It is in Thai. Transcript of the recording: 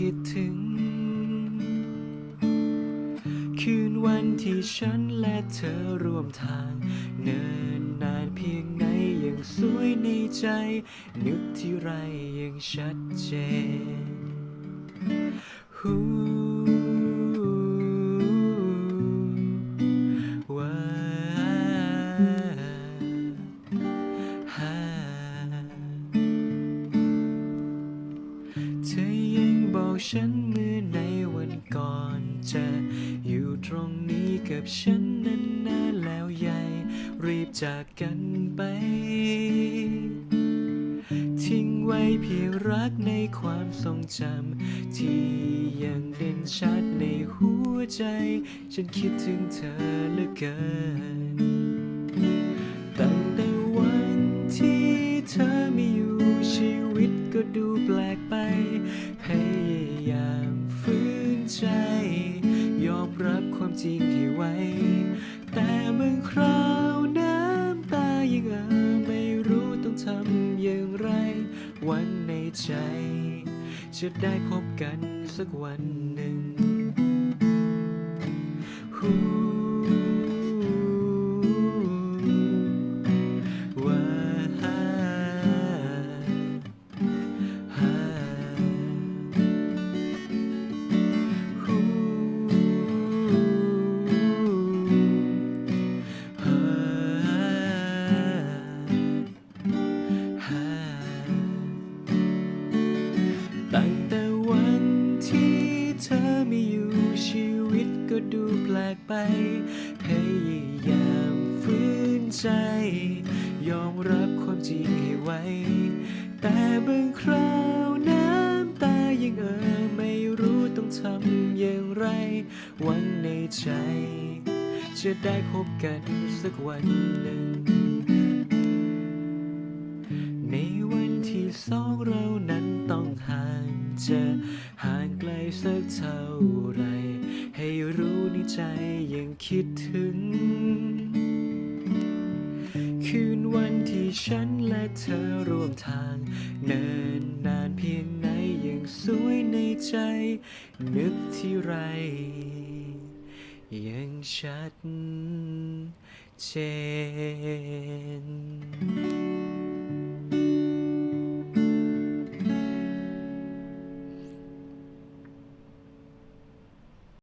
คิดถึง คืนวันที่ฉันและเธอร่วมทาง เนินนานเพียงไหนยังสวยในใจ นึกที่ไรยังชัดเจนฮู ฉันเมื่อในวันก่อนจะอยู่ตรงนี้กับฉันนานๆแล้วใหญ่รีบจากกันไป ทิ้งไว้เพียงรักในความทรงจำที่ยังเด่นชัดในหัวใจ ฉันคิดถึงเธอเหลือเกิน ใจ ยอมรับความจริงให้ไว้ แต่บางคราวน้ำตายังเอ่อไม่รู้ต้องทำอย่างไร วันในใจ จะได้พบกันสักวันหนึ่ง ตั้งแต่วันที่เธอไม่อยู่ชีวิตก็ดูแปลกไป พยายามฝืนใจ ยอมรับความจริงให้ไว้ แต่บางคราวน้ำตายังเอ่อไม่รู้ต้องทำอย่างไร หวังในใจ จะได้พบกันสักวันหนึ่ง ในวันที่สองเรานั้น จะห่างไกลสักเท่าไร ให้รู้ในใจยังคิดถึง คืนวันที่ฉันและเธอร่วมทาง เนินนานเพียงไหนยังสวยในใจ นึกที่ไร ยังชัดเจน